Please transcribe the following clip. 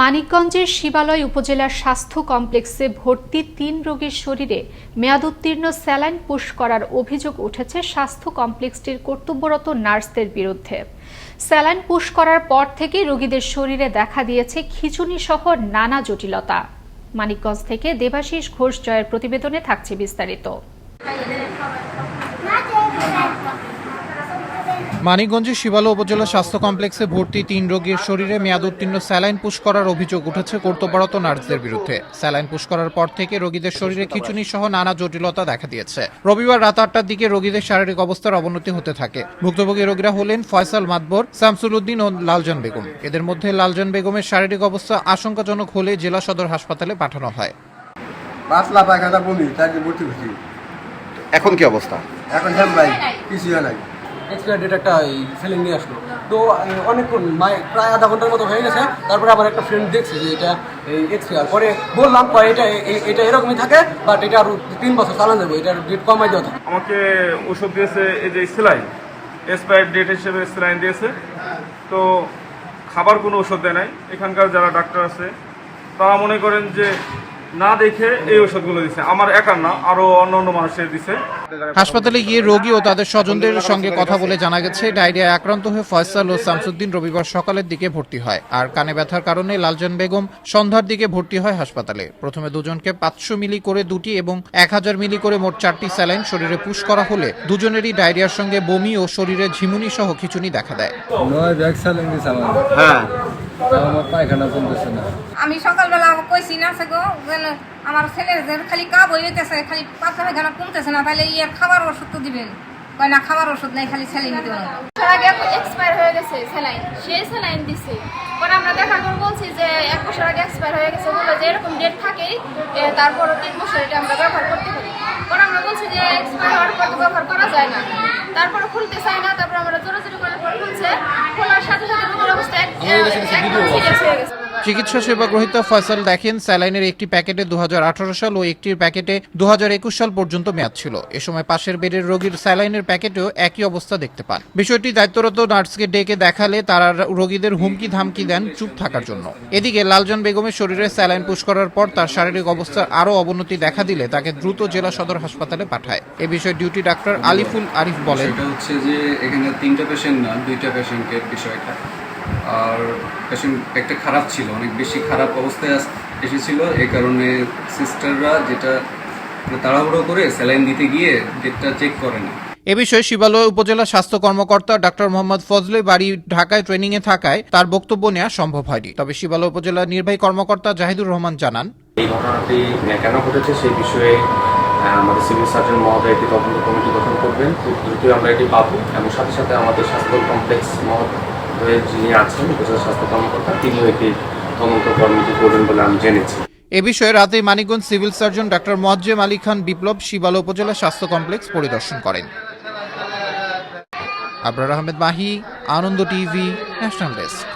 মানিকগঞ্জের শিবালয় উপজেলার স্বাস্থ্য কমপ্লেক্সে ভর্তি তিন রোগীর শরীরে মেয়াদোত্তীর্ণ স্যালাইন পুশ করার অভিযোগ উঠেছে স্বাস্থ্য কমপ্লেক্সটির কর্তব্যরত নার্সদের বিরুদ্ধে। স্যালাইন পুশ করার পর থেকে রোগীদের শরীরে দেখা দিয়েছে খিচুনি সহ নানা জটিলতা। মানিকগঞ্জ থেকে দেবাশিস ঘোষ জয়ের প্রতিবেদনে থাকছে বিস্তারিত। মানিকগঞ্জের শিবালো উপজেলা স্বাস্থ্য কমপ্লেক্সে ভর্তি তিন রোগীর শরীরে মেয়াদ উত্তীর্ণ স্যালাইন পুশ করার অভিযোগ উঠেছে কর্তব্যরত নার্সদের বিরুদ্ধে। স্যালাইন পুশ করার পর থেকে রোগীদের শরীরে খিচুনি সহ নানা জটিলতা দেখা দিয়েছে। রবিবার রাত আটটার দিকে রোগীদের শারীরিক অবস্থার অবনতি হতে থাকে। ভুক্তভোগী রোগীরা হলেন ফয়সাল মাতবর শামসুল উদ্দিন ও লালজান বেগম। এদের মধ্যে লালজান বেগমের শারীরিক অবস্থা আশঙ্কাজনক হলে জেলা সদর হাসপাতালে পাঠানো হয়। এখন কি অবস্থা? এখন ভাই কিছু হয় নাই। এক্সপায়ার ডেট একটা সেলিং নিয়ে আসলো। তো অনেকক্ষণ প্রায় আধা ঘণ্টার মতো হয়ে গেছে। তারপরে আবার একটা ফ্রেন্ড দেখছে যে এটা এক্সপায়ার পরে বললাম, কয়, এটা এটা এরকমই থাকে বাট এটা আরও তিন বছর চালানো যাবে, এটার ডেট কমাই দেওয়া থাকে। আমাকে ওষুধ দিয়েছে এই যে স্যালাইন এক্সপায়ার ডেট হিসেবে স্যালাইন দিয়েছে। তো, খাবার কোনো ওষুধ দেয় নাই। এখানকার যারা ডাক্তার আছে, তারা মনে করেন যে না দেখে এই ওষুধগুলো দিছে। আমার একার না আরও অন্য অন্য মানুষের দিছে। হাসপাতালে গিয়ে রোগী ও তাদের স্বজনদের সঙ্গে কথা বলে জানা গেছে ডায়রিয়ায় আক্রান্ত হয়ে ফয়সাল ও শামসুদ্দিন রবিবার সকালের দিকে ভর্তি হয়। আর কানে ব্যথার কারণে লালজান বেগম সন্ধ্যার দিকে ভর্তি হয় হাসপাতালে। প্রথমে দুজনকে পাঁচশো মিলি করে দুটি এবং এক হাজার মিলি করে মোট চারটি স্যালাইন শরীরে পুশ করা হলে দুজনেরই ডায়রিয়ার সঙ্গে বমি ও শরীরে ঝিমুনি সহ খিচুনি দেখা দেয়। হ্যাঁ। আমার পায়খানা কমতেছে না। আমি সকালবেলা কইছি না সে গো যেন আমার ছেলের যে খালি কাব হইতেছে খালি পাতলা পায়খানা কমতেছে না তাহলে ইয়ার খাবার ওষুধ তো দিবেন। কয় না খাবার ওষুধ নাই খালি ছেলে নিতে না আগে এক্সপায়ার হয়ে গেছে স্যালাইন সে স্যালাইন দিছে। পরে আমরা দেখার পর বলছি যে এক বছর আগে এক্সপায়ার হয়ে গেছে বলে যে এরকম ডেট থাকে তারপরও তিন বছর এটা আমরা ব্যবহার করতে পারি। পরে আমরা বলছি যে এক্সপায়ার হওয়ার পর ব্যবহার করা যায় না। তারপরে খুলতে চাই না তারপর আমরা জোরাজোরি করার পর খুলছে চিকিৎসা সেবা গ্রহীতা ফয়সাল দেখেন স্যালাইনের একটি প্যাকেটে দুহাজার আঠারো সাল ও একটির প্যাকেটে দুহাজার একুশ সাল পর্যন্ত মেয়াদ ছিল। এ সময় পাশের বেডের রোগীর স্যালাইনের প্যাকেটেও একই অবস্থা দেখতে পান। বিষয়টি দায়িত্বরত নার্সকে ডেকে দেখালে তারা রোগীদের হুমকি ধামকি দেন চুপ থাকার জন্য। এদিকে লালজন বেগমের শরীরে স্যালাইন পুশ করার পর তার শারীরিক অবস্থার আরও অবনতি দেখা দিলে তাকে দ্রুত জেলা সদর হাসপাতালে পাঠায়। এ বিষয়ে ডিউটি ডাক্তার আলিফুল আরিফ বলেন হচ্ছে যে এখানে তিনটা পেশেন্ট না দুইটা পেশেন্টের বিষয়টা আর পেশেন্ট একটা খারাপ ছিল অনেক বেশি খারাপ অবস্থায় এসেছিল। এই কারণে সিস্টাররা যেটা মানে তাড়াহুড়ো করে স্যালাইন দিতে গিয়ে ডেটটা চেক করে না। এ বিষয়ে শিবালয় উপজেলা স্বাস্থ্য কর্মকর্তা ডাক্তার মোহাম্মদ ফজলে বাড়ি ঢাকায় ট্রেনিং এ থাকায় তার বক্তব্য নেওয়া সম্ভব হয়নি। তবে শিবালয় উপজেলা নির্বাহী কর্মকর্তা জাহিদুর রহমান জানান এই ঘটনাটি কেন ঘটেছে সেই বিষয়ে আমাদের সিভিল সার্জন মহোদয় একটি তদন্ত কমিটি গঠন করবেন। খুব দ্রুতই আমরা এটি পাবো এবং সাথে সাথে আমাদের স্বাস্থ্য কমপ্লেক্স মহোদয় এ বিষয়ে রাতে Manikganj civil surgeon doctor Moazzem Ali Khan Biplob Shibalaya উপজেলা স্বাস্থ্য কমপ্লেক্স পরিদর্শন করেন। Abrar Ahmed Mahi, Ananda TV, national desk.